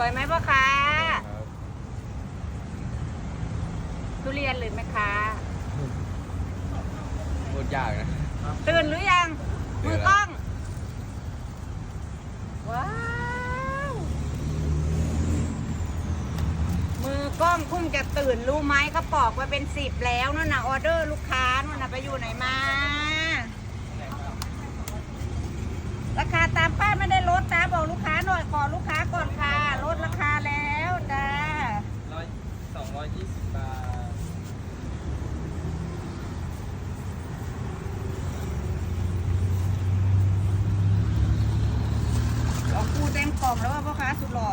วยไหมพ่อค้าครับทุเรียนหรือไหมคะพูดยากนะ ตื่นหรือยังตื่มืนอแล้วกล้อง ว้าว มือกล้องเพิ่งจะตื่นรู้ไหมเขาปอกไว้เป็นสิบแล้วนั่นน่ะออเดอร์ลูกค้านั่นน่ะไปอยู่ไหนมาราคาตามป้ายไม่ได้ลดนะบอกลูกค้าหน่อยขอลูกค้าก่อนค่ะลดราคาแล้วจ้า ร้อยสองร้อยยี่สิบบาท ลอง ปูเต็มกล่องแล้วว่าพ่อค้าสุดหล่อ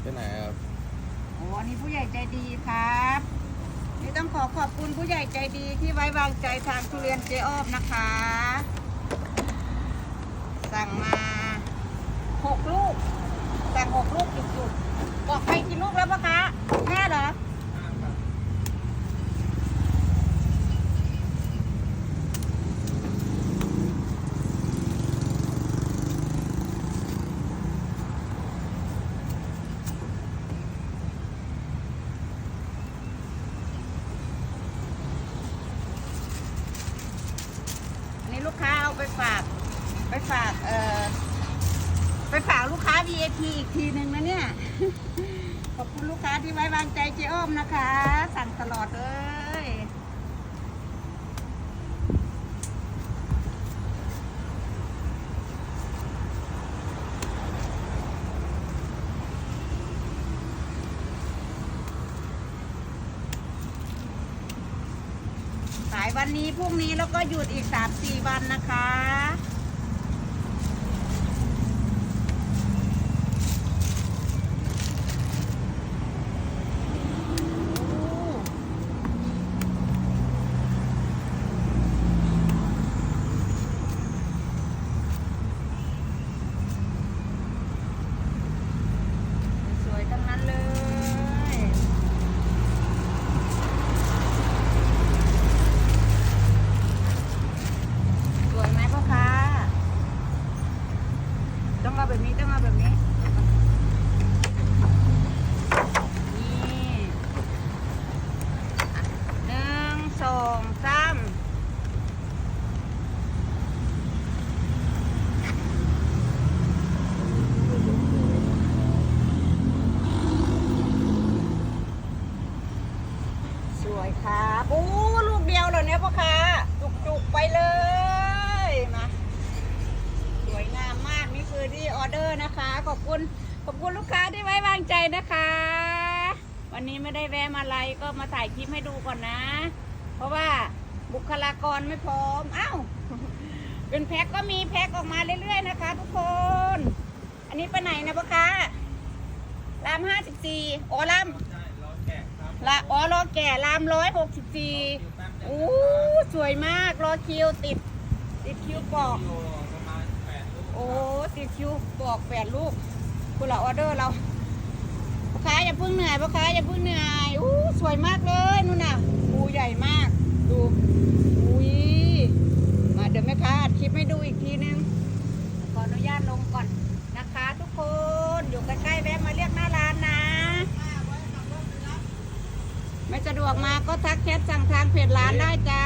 ไปไหนครับโอ้อันนี่ผู้ใหญ่ใจดีครับ นี่ต้องขอขอบคุณผู้ใหญ่ใจดีที่ไว้วางใจทางทุเรียนเจ๊อ้อมนะคะ สั่งมาหกลูก สั่งหกลูกจุกๆบอกใครกินลูกแล้วปะคะแม่เหรอ อันนี้ลูกค้าเอาไปฝาก ไป ฝากเอ่อไปฝากลูกค้า VIP อีกทีหนึ่งนะเนี่ย ขอบคุณลูกค้าที่ไว้วางใจเจ๊อ้อมนะคะ สั่งตลอดเลยายวันนี้พรุ่งนี้แล้วก็หยุดอีก 3-4 วันนะคะ สวยๆทั้งนั้นเลย สวยไหมพ่อค้า ต้องเอา แบบนี้ต้องเอาแบบนี้ นี่หนึ่งสองสามสวยครับโอ้ลูกเดียวเหรอเนี่ยพ่อค้าจุกๆไปเลย มา สวยงามมากนี่คือที่ออ เดอร์นะคะ ขอบคุณขอบคุณลูกค้าที่ไว้วางใจนะคะ วันนี้ไม่ได้แวะมาอะไรก็มาถ่ายคลิปให้ดูก่อนนะ เพราะว่าบุคลากรไม่พร้อมอ้าวเป็นแพ็คก็มีแพ็คออกมาเรื่อยๆนะคะ ทุกคน อันนี้ไปไหนนะพ่อค้ารามห้าสิบสี่อ๋อรามใช่รอแกะครับละอ๋อรอแก่รามร้อยหกสิบสี่โอ้สวยมากรอคิวติด ติดคิวปอก คิวบอกแปดลูกคุณละออเดอร์เราพ่อค้าอย่าเพิ่งเหนื่อยพ่อค้าอย่าเพิ่งเหนื่อยอู้สวยมากเลยนู่นน่ะปูใหญ่มาก ดูอุ้ยมาเดี๋ยวแม่ค้าอัดคลิปให้ดูอีกทีนึงขออนุญาตลงก่อนนะคะ ทุกคนอยู่ใกล้ๆแวะมาเรียกหน้าร้านนะ ไม่สะดวกมาก็ทักแชทสั่งทางเพจร้านได้จ้า